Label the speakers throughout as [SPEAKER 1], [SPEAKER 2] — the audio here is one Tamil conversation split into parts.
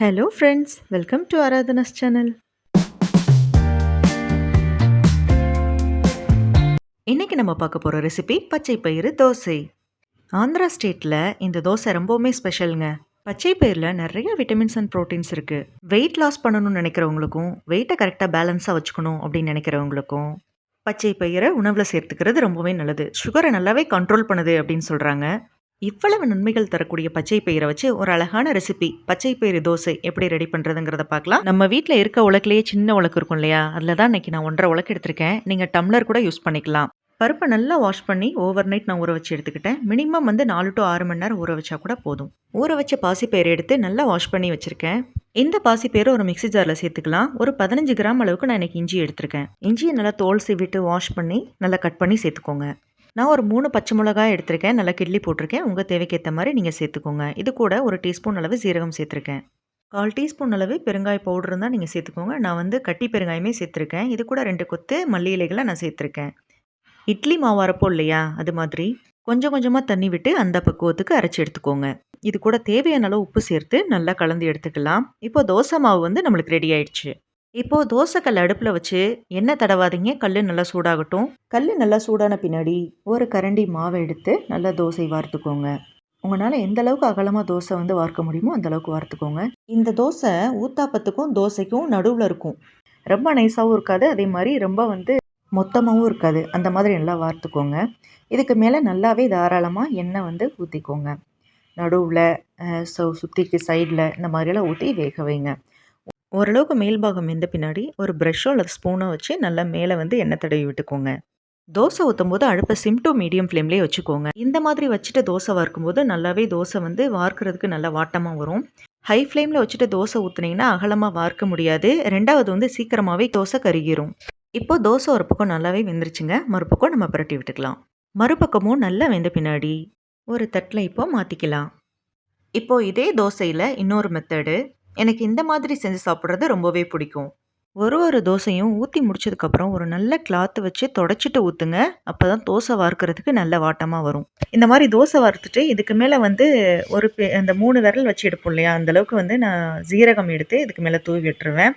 [SPEAKER 1] Hello friends welcome to Aradhana's channel இன்னைக்கு நம்ம பார்க்க போகிற ரெசிபி பச்சை பயிறு தோசை. ஆந்திரா ஸ்டேட்டில் இந்த தோசை ரொம்பவுமே ஸ்பெஷலுங்க பச்சை பயிரில் நிறைய விட்டமின்ஸ் அண்ட் ப்ரோட்டீன்ஸ் இருக்குது வெயிட் லாஸ் பண்ணணும்னு நினைக்கிறவங்களுக்கும் வெயிட்டை கரெக்டாக பேலன்ஸாக வச்சுக்கணும் அப்படின்னு நினைக்கிறவங்களுக்கும் பச்சை பயிரை உணவில் சேர்த்துக்கிறது ரொம்பவே நல்லது. சுகரை நல்லாவே கண்ட்ரோல் பண்ணுது அப்படின்னு சொல்கிறாங்க இவ்வளவு நன்மைகள் தரக்கூடிய பச்சை பயிரை வச்சு ஒரு அழகான ரெசிபி பச்சை பயிறு தோசை எப்படி ரெடி பண்ணுறதுங்கிறத பார்க்கலாம். நம்ம வீட்டில் இருக்க உலக்கிலேயே சின்ன உலக்கு இருக்கும் இல்லையா? அதில் தான் இன்றைக்கி நான் ஒன்றரை உலக்கு எடுத்திருக்கேன். நீங்கள் டம்ளர் கூட யூஸ் பண்ணிக்கலாம். பருப்பை நல்லா வாஷ் பண்ணி ஓவர் நைட் நான் ஊற வச்சு எடுத்துக்கிட்டேன். மினிமம் வந்து நாலு டு ஆறு மணி நேரம் ஊற வச்சா கூட போதும். ஊற வச்ச பாசிப்பயிர் எடுத்து நல்லா வாஷ் பண்ணி வச்சுருக்கேன். இந்த பாசிப்பயிரை ஒரு மிக்ஸி ஜாரில் சேர்த்துக்கலாம். ஒரு பதினஞ்சு கிராம் அளவுக்கு நான் எனக்கு இஞ்சி எடுத்திருக்கேன். இஞ்சியை நல்லா தோல் சீவிட்டு வாஷ் பண்ணி நல்லா கட் பண்ணி சேர்த்துக்கோங்க. நான் ஒரு மூணு பச்சை மிளகாய் எடுத்திருக்கேன் நல்லா கிள்ளி போட்டிருக்கேன். உங்கள் தேவைக்கேற்ற மாதிரி நீங்கள் சேர்த்துக்கோங்க. இது கூட ஒரு டீஸ்பூன் அளவு சீரகம் சேர்த்துருக்கேன். கால் டீஸ்பூன் அளவு பெருங்காய பவுடர் இருந்தால் நீங்கள் சேர்த்துக்கோங்க. நான் வந்து கட்டி பெருங்காயமே சேர்த்துருக்கேன். இது கூட ரெண்டு கொத்து மல்லி இலைகளை நான் சேர்த்துருக்கேன். இட்லி மாவு அரைப்போம் இல்லையா? அது மாதிரி. கொஞ்சம் கொஞ்சமாக தண்ணி விட்டு அந்த பக்குவத்துக்கு அரைச்சி எடுத்துக்கோங்க. இது கூட தேவையான அளவு உப்பு சேர்த்து நல்லா கலந்து எடுத்துக்கலாம். இப்போ தோசை மாவு வந்து நம்மளுக்கு ரெடி ஆயிடுச்சு. இப்போது தோசைக்கல் அடுப்பில் வச்சு எண்ணெய் தடவாதீங்க. கல் நல்லா சூடாகட்டும். கல் நல்லா சூடான பின்னாடி ஒரு கரண்டி மாவை எடுத்து நல்லா தோசை வார்த்துக்கோங்க. உங்களால் எந்த அளவுக்கு அகலமாக தோசை வந்து வார்க்க முடியுமோ அந்த அளவுக்கு வார்த்துக்கோங்க. இந்த தோசை ஊத்தாப்பத்துக்கும் தோசைக்கும் நடுவில் இருக்கும். ரொம்ப நைஸாகவும் இருக்காது. அதே மாதிரி ரொம்ப வந்து மொத்தமாகவும் இருக்காது. அந்த மாதிரி நல்லா வார்த்துக்கோங்க. இதுக்கு மேலே நல்லாவே தாராளமாக எண்ணெய் வந்து ஊற்றிக்கோங்க நடுவில் ஸோ சுற்றிக்கு சைடில் இந்த மாதிரியெல்லாம் ஊற்றி வேக வைங்க. ஓரளவுக்கு மேல்பாகம் வெந்த பின்னாடி ஒரு ப்ரெஷ்ஷோ அல்லது ஸ்பூனோ வச்சு நல்லா மேலே வந்து எண்ணெய் தடவி விட்டுக்கோங்க. தோசை ஊற்றும் போது அடுப்பை சிம் டு மீடியம் ஃப்ளேம்லேயே வச்சுக்கோங்க. இந்த மாதிரி வச்சுட்டு தோசை வார்க்கும்போது நல்லாவே தோசை வந்து வார்க்கிறதுக்கு நல்லா வாட்டமாக வரும். ஹை ஃப்ளேமில் வச்சுட்டு தோசை ஊற்றுனீங்கன்னா அகலமாக வார்க்க முடியாது. ரெண்டாவது வந்து சீக்கிரமாகவே தோசை கருகிரும். இப்போது தோசை ஒரு பக்கம் நல்லாவே வெந்துருச்சுங்க. மறுபக்கம் நம்ம புரட்டி விட்டுக்கலாம். மறுபக்கமும் நல்லா வெந்த பின்னாடி ஒரு தட்டில் இப்போ மாற்றிக்கலாம் இப்போது இதே தோசையில் இன்னொரு மெத்தடு எனக்கு இந்த மாதிரி செஞ்சு சாப்பிட்றது ரொம்பவே பிடிக்கும். ஒரு ஒரு தோசையும் ஊற்றி முடிச்சதுக்கப்புறம் ஒரு நல்ல கிளாத்து வச்சு தொடச்சிட்டு ஊற்றுங்க அப்போ தான் தோசை வார்க்கிறதுக்கு நல்ல வாட்டமாக வரும். இந்த மாதிரி தோசை வறுத்துட்டு இதுக்கு மேலே வந்து ஒரு அந்த மூணு விரல் வச்சு எடுப்போம் இல்லையா? அந்தளவுக்கு வந்து நான் ஜீரகம் எடுத்து இதுக்கு மேலே தூவி விட்டுருவேன்.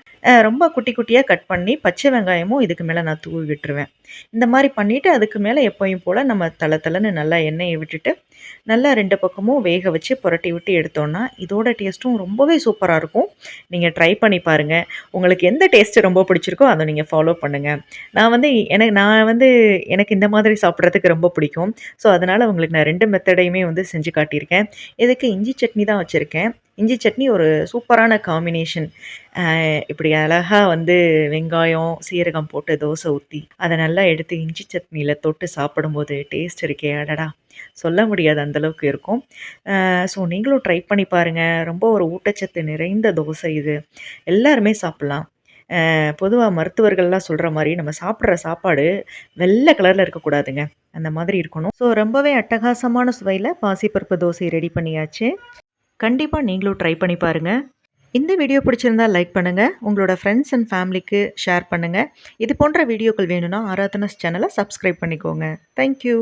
[SPEAKER 1] ரொம்ப குட்டி குட்டியாக கட் பண்ணி பச்சை வெங்காயமும் இதுக்கு மேலே நான் தூவி விட்டுருவேன். இந்த மாதிரி பண்ணிவிட்டு அதுக்கு மேலே எப்போயும் போல் நம்ம தலை தலைன்னு நல்லா எண்ணெயை விட்டுட்டு நல்லா ரெண்டு பக்கமும் வேக வச்சு புரட்டி விட்டு எடுத்தோன்னா இதோட டேஸ்ட்டும் ரொம்பவே சூப்பராக இருக்கும். நீங்கள் ட்ரை பண்ணி பாருங்கள் உங்களுக்கு எந்த டேஸ்ட் டேஸ்ட்டு ரொம்ப பிடிச்சிருக்கோ அதை நீங்கள் ஃபாலோ பண்ணுங்கள் நான் வந்து எனக்கு நான் வந்து எனக்கு இந்த மாதிரி சாப்பிட்றதுக்கு ரொம்ப பிடிக்கும். ஸோ அதனால் உங்களுக்கு நான் ரெண்டு மெத்தடையுமே வந்து செஞ்சு காட்டியிருக்கேன். இதுக்கு இஞ்சி சட்னி தான் வச்சுருக்கேன். இஞ்சி சட்னி ஒரு சூப்பரான காம்பினேஷன் இப்படி அழகாக வந்து வெங்காயம் சீரகம் போட்டு தோசை ஊற்றி அதை நல்லா எடுத்து இஞ்சி சட்னியில் தொட்டு சாப்பிடும்போது டேஸ்ட் இருக்கே அடடா. சொல்ல முடியாது அந்தளவுக்கு இருக்கும். ஸோ நீங்களும் ட்ரை பண்ணி பாருங்கள் ரொம்ப ஒரு ஊட்டச்சத்து நிறைந்த தோசை இது. எல்லாருமே சாப்பிட்லாம். பொதுவாக மருத்துவர்கள்லாம் சொல்கிற மாதிரி நம்ம சாப்பிட்ற சாப்பாடு வெள்ளை கலரில் இருக்கக்கூடாதுங்க. அந்த மாதிரி இருக்கணும். ஸோ ரொம்பவே அட்டகாசமான சுவையில் பாசிப்பருப்பு தோசை ரெடி பண்ணியாச்சு. கண்டிப்பாக நீங்களும் ட்ரை பண்ணி பாருங்கள் இந்த வீடியோ பிடிச்சிருந்தா லைக் பண்ணுங்கள் உங்களோட ஃப்ரெண்ட்ஸ் அண்ட் ஃபேமிலிக்கு ஷேர் பண்ணுங்கள் இது போன்ற வீடியோக்கள் வேணும்னா ஆராதனாஸ் சேனலை சப்ஸ்கிரைப் பண்ணிக்கோங்க. தேங்க்யூ